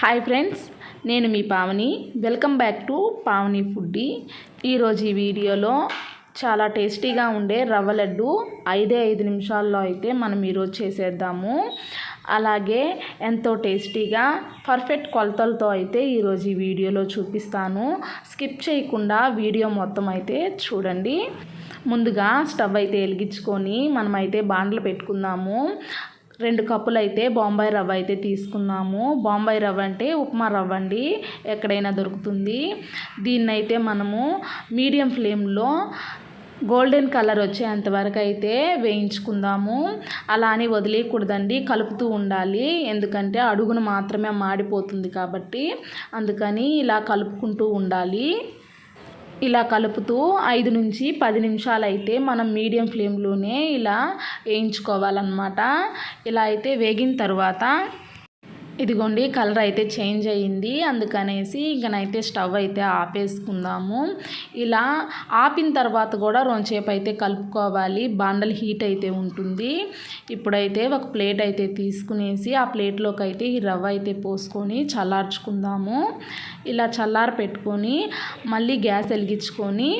Hi friends నేను మీ Pavani. Welcome back to Pavani foodie ఈరోజు ఈ వీడియోలో చాలా టేస్టీగా ఉండే రవ్వ లడ్డు ఐదే ఐదు నిమిషాల్లో అయితే మనం ఈరోజు చేసేద్దాము. అలాగే ఎంతో టేస్టీగా పర్ఫెక్ట్ కొలతలతో అయితే ఈరోజు ఈ వీడియోలో చూపిస్తాను. స్కిప్ చేయకుండా వీడియో మొత్తం అయితే చూడండి. ముందుగా స్టవ్ అయితే వెలిగించుకొని మనమైతే బాండ్లు పెట్టుకుందాము. రెండు కప్పులు అయితే బాంబాయి రవ్వ అయితే తీసుకున్నాము బాంబాయి రవ్వ అంటే ఉప్మా రవ్వ అండి. ఎక్కడైనా దొరుకుతుంది. దీన్నైతే మనము మీడియం ఫ్లేమ్లో గోల్డెన్ కలర్ వచ్చేంత వరకు అయితే వేయించుకుందాము. అలా అని వదిలేయకూడదండి. కలుపుతూ ఉండాలి. ఎందుకంటే అడుగును మాత్రమే మాడిపోతుంది కాబట్టి అందుకని ఇలా కలుపుకుంటూ ఉండాలి. ఇలా కలుపుతూ ఐదు నుంచి పది నిమిషాలు అయితే మనం మీడియం ఫ్లేమ్లోనే ఇలా వేయించుకోవాలన్నమాట. ఇలా అయితే వేగిన తర్వాత ఇదిగోండి కలర్ అయితే చేంజ్ అయ్యింది. అందుకనేసి ఇంకనైతే స్టవ్ అయితే ఆపేసుకుందాము. ఇలా ఆపిన తర్వాత కూడా రొంచేపు అయితే కలుపుకోవాలి. బాండల్ హీట్ అయితే ఉంటుంది. ఇప్పుడైతే ఒక ప్లేట్ అయితే తీసుకునేసి ఆ ప్లేట్లోకి అయితే ఈ రవ్వ అయితే పోసుకొని చల్లార్చుకుందాము. ఇలా చల్లార పెట్టుకొని మళ్ళీ గ్యాస్ వెలిగించుకొని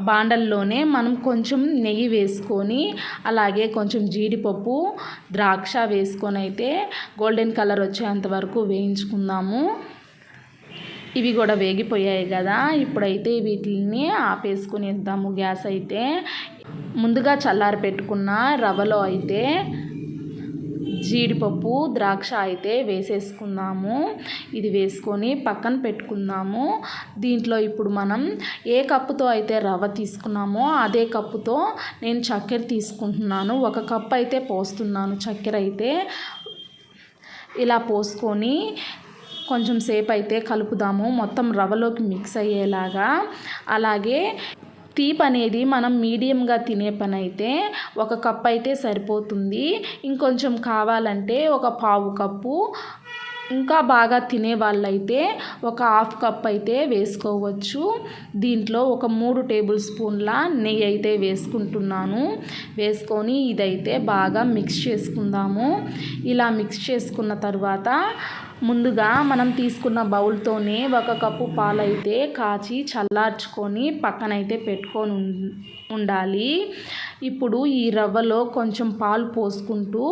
బాండల్లోనే మనం కొంచెం నెయ్యి వేసుకొని అలాగే కొంచెం జీడిపప్పు ద్రాక్ష వేసుకొని అయితే గోల్డెన్ కలర్ వచ్చేంత వరకు వేయించుకుందాము. ఇవి కూడా వేగిపోయాయి కదా ఇప్పుడైతే వీటిని ఆపేసుకునేద్దాము గ్యాస్ అయితే. ముందుగా చల్లారి పెట్టుకున్న రవ్వలో అయితే జీడిపప్పు ద్రాక్ష అయితే వేసేసుకుందాము. ఇది వేసుకొని పక్కన పెట్టుకుందాము. దీంట్లో ఇప్పుడు మనం ఏ కప్పుతో అయితే రవ్వ తీసుకున్నామో అదే కప్పుతో నేను చక్కెర తీసుకుంటున్నాను. ఒక కప్ అయితే పోస్తున్నాను చక్కెర అయితే. ఇలా పోసుకొని కొంచెం సేపు అయితే కలుపుదాము. మొత్తం రవ్వలోకి మిక్స్ అయ్యేలాగా. అలాగే తీపి అనేది మనం మీడియంగా తినే పని అయితే ఒక కప్ అయితే సరిపోతుంది. ఇంకొంచెం కావాలంటే ఒక పావు కప్పు ఇంకా బాగా తినే వాళ్ళైతే ఒక హాఫ్ కప్ అయితే వేసుకోవచ్చు. దీంట్లో ఒక మూడు టేబుల్ స్పూన్ల నెయ్యి అయితే వేసుకుంటున్నాను. వేసుకొని ఇదైతే బాగా మిక్స్ చేసుకుందాము. ఇలా మిక్స్ చేసుకున్న తర్వాత ముందుగా మనం తీసుకున్న బౌల్తోనే ఒక కప్పు పాలైతే కాచి చల్లార్చుకొని పక్కనైతే పెట్టుకొని ఉండాలి. ఇప్పుడు ఈ రవ్వలో కొంచెం పాలు పోసుకుంటూ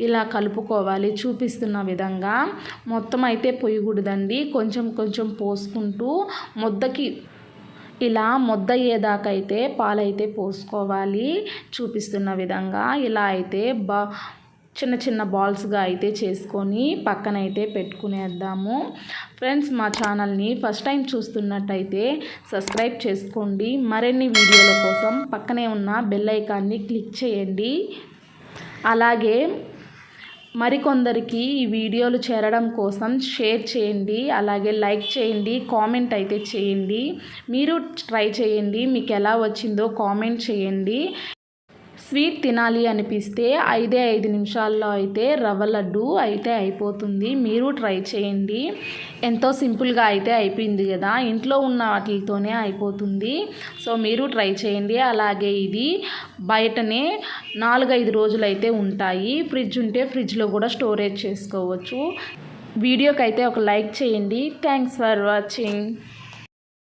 ఇలా కలుపుకోవాలి చూపిస్తున్న విధంగా. మొత్తం అయితే పొయ్యకూడదండి. కొంచెం కొంచెం పోసుకుంటూ ముద్దకి ఇలా ముద్ద అయ్యేదాకా అయితే పాలైతే పోసుకోవాలి చూపిస్తున్న విధంగా. ఇలా అయితే బా చిన్న చిన్న బాల్స్గా అయితే చేసుకొని పక్కన అయితే పెట్టుకునేద్దాము. ఫ్రెండ్స్ మా ఛానల్ని ఫస్ట్ టైం చూస్తున్నట్టయితే సబ్స్క్రైబ్ చేసుకోండి. మరిన్ని వీడియోల కోసం పక్కనే ఉన్న బెల్ ఐకాన్ని క్లిక్ చేయండి. అలాగే మరికొందరికి ఈ వీడియోలు చేరడం కోసం షేర్ చేయండి. అలాగే లైక్ చేయండి కామెంట్ అయితే చేయండి. మీరు ట్రై చేయండి. మీకు ఎలా వచ్చిందో కామెంట్ చేయండి. స్వీట్ తినాలి అనిపిస్తే ఐదే ఐదు నిమిషాల్లో అయితే రవ్వ లడ్డు అయితే అయిపోతుంది. మీరు ట్రై చేయండి. ఎంతో సింపుల్గా అయితే అయిపోయింది కదా. ఇంట్లో ఉన్న వాటితోనే అయిపోతుంది. సో మీరు ట్రై చేయండి. అలాగే ఇది బయటనే నాలుగైదు రోజులు అయితే ఉంటాయి. ఫ్రిడ్జ్ ఉంటే ఫ్రిడ్జ్లో కూడా స్టోరేజ్ చేసుకోవచ్చు. వీడియోకి అయితే ఒక లైక్ చేయండి. Thanks for watching.